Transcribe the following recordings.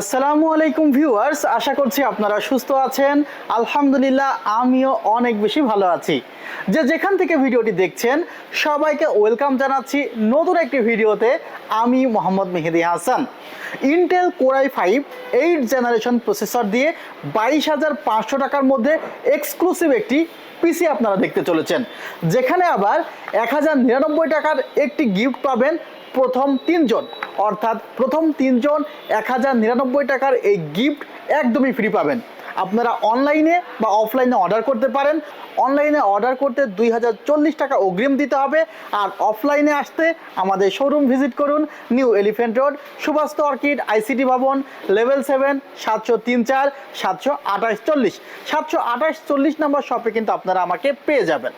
আসসালামু আলাইকুম ভিউয়ার্স, আশা করছি আপনারা সুস্থ আছেন। আলহামদুলিল্লাহ, আমিও অনেক বেশি ভালো আছি। যে যেখান থেকে ভিডিওটি দেখছেন, সবাইকে ওয়েলকাম জানাচ্ছি নতুন একটি ভিডিওতে, আমি Mohammad Mehedi Hasan. Intel core i five eight generation processor দিয়ে বাইশ হাজার পাঁচশো টাকার মধ্যে এক্সক্লুসিভ একটি পিসি আপনারা দেখতে চলেছেন। যেখানে আবার এক হাজার নিরানব্বই টাকার একটি গিফট পাবেন প্রথম তিনজন, অর্থাৎ প্রথম তিনজন এক হাজার নিরানব্বই টাকার এই গিফট একদমই ফ্রি পাবেন। আপনারা অনলাইনে বা অফলাইনে অর্ডার করতে পারেন। অনলাইনে অর্ডার করতে দুই হাজার চল্লিশ টাকা অগ্রিম দিতে হবে। আর অফলাইনে আসতে আমাদের শোরুম ভিজিট করুন new elephant road Subhash orchid ICT ভবন লেভেল সেভেন সাতশো তিন চার, সাতশো আঠাশ চল্লিশ। সাতশো আঠাশ চল্লিশ নম্বর শপে কিন্তু আপনারা আমাকে পেয়ে যাবেন।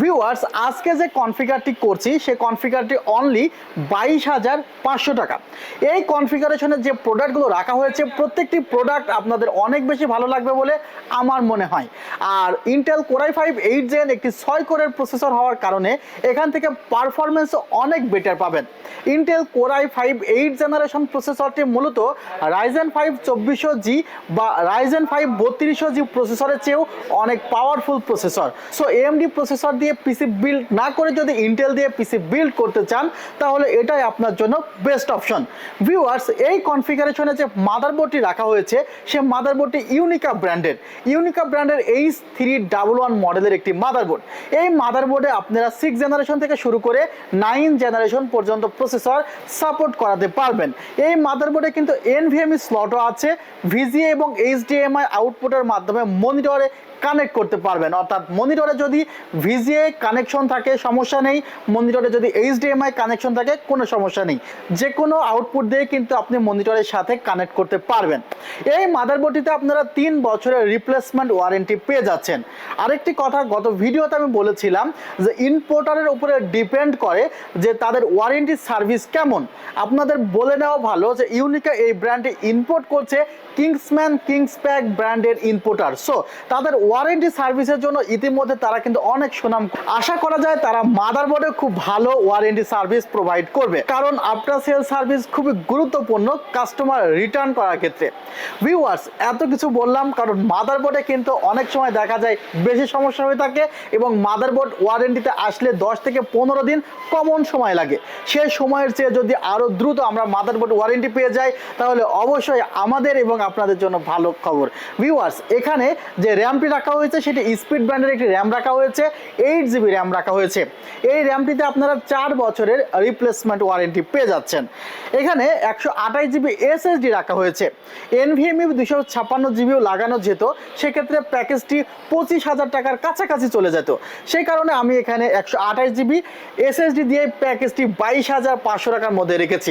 ভিউয়ার্স আজকে যে কনফিগারটি করছি, সেই কনফিগারটি অনলি বাইশ হাজার পাঁচশো টাকা। এই কনফিগারেশনের যে প্রোডাক্টগুলো রাখা হয়েছে, প্রত্যেকটি প্রোডাক্ট আপনাদের অনেক বেশি ভালো লাগবে বলে আমার মনে হয়। আর Intel core i five eight gen একটি ছয় কোরের প্রসেসর হওয়ার কারণে এখান থেকে পারফরমেন্স অনেক বেটার পাবেন। Intel core i five eight generation প্রসেসরটি মূলত রাইজেন ফাইভ চব্বিশশো জি বা রাইজেন ফাইভ বত্রিশশো জি প্রসেসরের চেয়েও অনেক powerful processor so AMD processor দিয়ে পিসি বিল্ড না করে যদি ইন্টেল দিয়ে পিসি বিল্ড করতে চান, তাহলে এটাই আপনার জন্য বেস্ট অপশন ভিউয়ার্স এই কনফিগারেশনে যে মাদারবোর্ডটি রাখা হয়েছে, সে মাদারবোর্ডটি ইউনিকা ব্র্যান্ডের ইউনিকা ব্র্যান্ডের এইচ থ্রি ডাবল ওয়ান মডেলের একটি মাদারবোর্ড এই মাদারবোর্ডে আপনারা সিক্স জেনারেশন থেকে শুরু করে নাইন জেনারেশন পর্যন্ত প্রসেসর সাপোর্ট করাতে পারবেন। এই মাদারবোর্ডে কিন্তু এনভিএমই স্লটও আছে ভিজিএ এবং এইচডিএমআই আউটপুটের মাধ্যমে মনিটরে কানেক্ট করতে পারবেন। অর্থাৎ মনিটরে যদি ভিজিএ কানেকশন থাকে, সমস্যা নেই। মনিটরে যদি এইচডিএমআই কানেকশন থাকে, কোনো সমস্যা নেই। যে কোনো আউটপুট দিয়ে কিন্তু আপনি মনিটরের সাথে কানেক্ট করতে পারবেন। এই মাদারবোর্ডটিতে আপনারা তিন বছরের রিপ্লেসমেন্ট ওয়ারেন্টি পেয়ে যাচ্ছেন। আরেকটি কথা, গত ভিডিওতে আমি বলেছিলাম যে ইম্পোর্টারের উপরে ডিপেন্ড করে যে তাদের ওয়ারেন্টি সার্ভিস কেমন। আপনাদের বলে নেওয়া ভালো যে ইউনিকা এই ব্র্যান্ডে ইম্পোর্ট করছে কিংসম্যান কিংসপ্যাক ব্র্যান্ডের ইম্পোর্টার সো তাদের ওয়ারেন্টি সার্ভিসের জন্য ইতিমধ্যে তারা কিন্তু অনেক সুনাম আশা করা যায় তারা মাদারবোর্ডে খুব ভালো ওয়ারেন্টি সার্ভিস প্রোভাইড করবে। কারণ আফটার সেল সার্ভিস খুবই গুরুত্বপূর্ণ কাস্টমার রিটার্ন করার ক্ষেত্রে। ভিউয়ার্স এত কিছু বললাম কারণ মাদারবোর্ডে কিন্তু অনেক সময় দেখা যায় বেশি সমস্যা হয়ে থাকে এবং মাদারবোর্ড ওয়ারেন্টিতে আসলে দশ থেকে পনেরো দিন কমন সময় লাগে। সেই সময়ের চেয়ে যদি আরও দ্রুত আমরা মাদারবোর্ড ওয়ারেন্টি পেয়ে যাই, তাহলে অবশ্যই আমাদের এবং আপনাদের জন্য ভালো খবর। ভিউয়ার্স এখানে যে র্যামটি রাখা হয়েছে, সেটি স্পিড ব্র্যান্ডের একটি র্যাম রাখা হয়েছে এইট জিবি র্যাম রাখা হয়েছে। এই র্যামটিতে আপনারা চার বছরের রিপ্লেসমেন্ট ওয়ারেন্টি পেয়ে যাচ্ছেন। এখানে একশো আঠাশ জিবি এসএসডি রাখা হয়েছে। এনভিএমই দুশো ছাপ্পান্ন জিবিও লাগানো যেত, সেক্ষেত্রে প্যাকেজটি পঁচিশ হাজার টাকার কাছাকাছি চলে যেত। সেই কারণে আমি এখানে একশো আঠাশ জিবি এসএসডি দিয়ে প্যাকেজটি বাইশ হাজার পাঁচশো টাকার মধ্যে রেখেছি।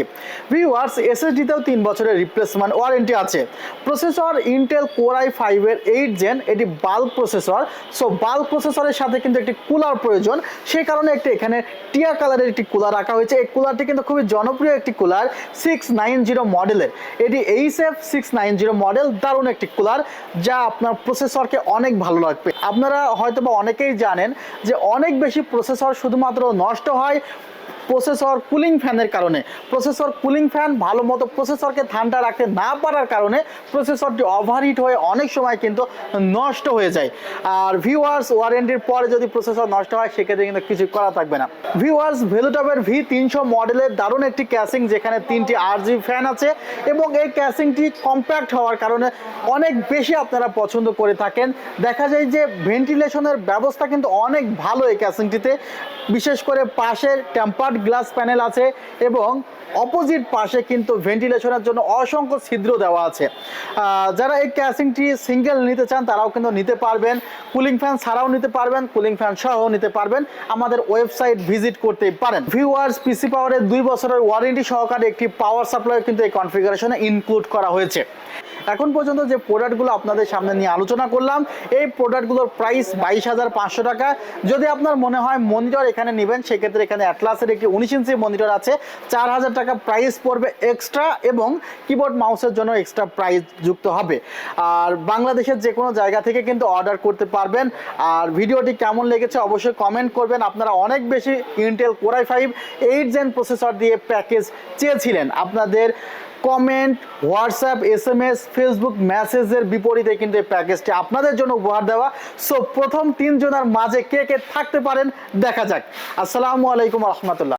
ভিউয়ার্স এসএসডিতেও তিন বছরের রিপ্লেসমেন্ট ওয়ারেন্টি আছে। প্রসেসর ইন্টেল কোরাই ফাইভের এইট জেন এটি বাল্ক প্রসেসর সো বাল্ব প্রসেসরের সাথে কিন্তু একটি কুলার প্রয়োজন। সেই কারণে একটি এখানে টিয়া কালারের একটি কুলার রাখা হয়েছে। এই কুলারটি কিন্তু খুবই জনপ্রিয় একটি কুলার সিক্স নাইন জিরো মডেলের এটি H F six nine zero model দারুণ একটি কুলার যা আপনার প্রসেসরকে অনেক ভালো লাগবে আপনারা হয়তো বা অনেকেই জানেন যে অনেক বেশি প্রসেসর শুধুমাত্র নষ্ট হয় প্রসেসর কুলিং ফ্যানের কারণে। প্রসেসর কুলিং ফ্যান ভালো মতো প্রসেসরকে ঠান্ডা রাখতে না পারার কারণে প্রসেসরটি ওভারহিট হয়ে অনেক সময় কিন্তু নষ্ট হয়ে যায়। আর ভিওয়ার্স ওয়ারেন্টির পরে যদি প্রসেসর নষ্ট হয়, সেক্ষেত্রে কিন্তু কিছু করা থাকবে না। ভিউয়ার্স ভেলুটপের ভি তিনশো মডেলের দারুণ একটি ক্যাসিং যেখানে তিনটি আর ফ্যান আছে এবং এই ক্যাসিংটি কম্প্যাক্ট হওয়ার কারণে অনেক বেশি আপনারা পছন্দ করে থাকেন। দেখা যায় যে ভেন্টিলেশনের ব্যবস্থা কিন্তু অনেক ভালো এই ক্যাসিংটিতে বিশেষ করে পাশের টেম্পার্ড গ্লাস প্যানেল আছে এবং অপোজিট পাশে কিন্তু ভেন্টিলেশনের জন্য অসংখ্য ছিদ্র দেওয়া আছে। যারা এই ক্যাসিংটি সিঙ্গেল নিতে চান, তারাও কিন্তু নিতে পারবেন। কুলিং ফ্যান ছাড়াও নিতে পারবেন, কুলিং ফ্যান সহ নিতে পারবেন। আমাদের ওয়েবসাইট ভিজিট করতে পারেন। ভিউয়ার্স, পিসি পাওয়ারের দুই বছরের ওয়ারেন্টি সহকারে একটি পাওয়ার সাপ্লাই কিন্তু এই কনফিগারেশনে ইনক্লুড করা হয়েছে। এখন পর্যন্ত যে প্রোডাক্টগুলো আপনাদের সামনে নিয়ে আলোচনা করলাম, এই প্রোডাক্টগুলোর প্রাইস বাইশ হাজার পাঁচশো টাকা। যদি আপনার মনে হয় মনিটর এখানে নেবেন, সেক্ষেত্রে এখানে অ্যাটলাসের একটি উনিশ ইঞ্চি মনিটর আছে। চার হাজার টাকা প্রাইস পড়বে এক্সট্রা এবং কিবোর্ড মাউসের জন্য এক্সট্রা প্রাইস যুক্ত হবে। আর বাংলাদেশের যে কোনো জায়গা থেকে কিন্তু অর্ডার করতে পারবেন। আর ভিডিওটি কেমন লেগেছে অবশ্যই কমেন্ট করবেন। আপনারা অনেক বেশি Intel core i five eight gen processor দিয়ে প্যাকেজ চেয়েছিলেন। আপনাদের comment WhatsApp S M S Facebook মেসেজের বিপরীতে কিন্তু এই প্যাকেজটি আপনাদের জন্য উপহার দেওয়া। সো প্রথম তিনজনের মাঝে কে কে থাকতে পারেন দেখা যাক। আসসালামু আলাইকুম রহমতুল্লাহ।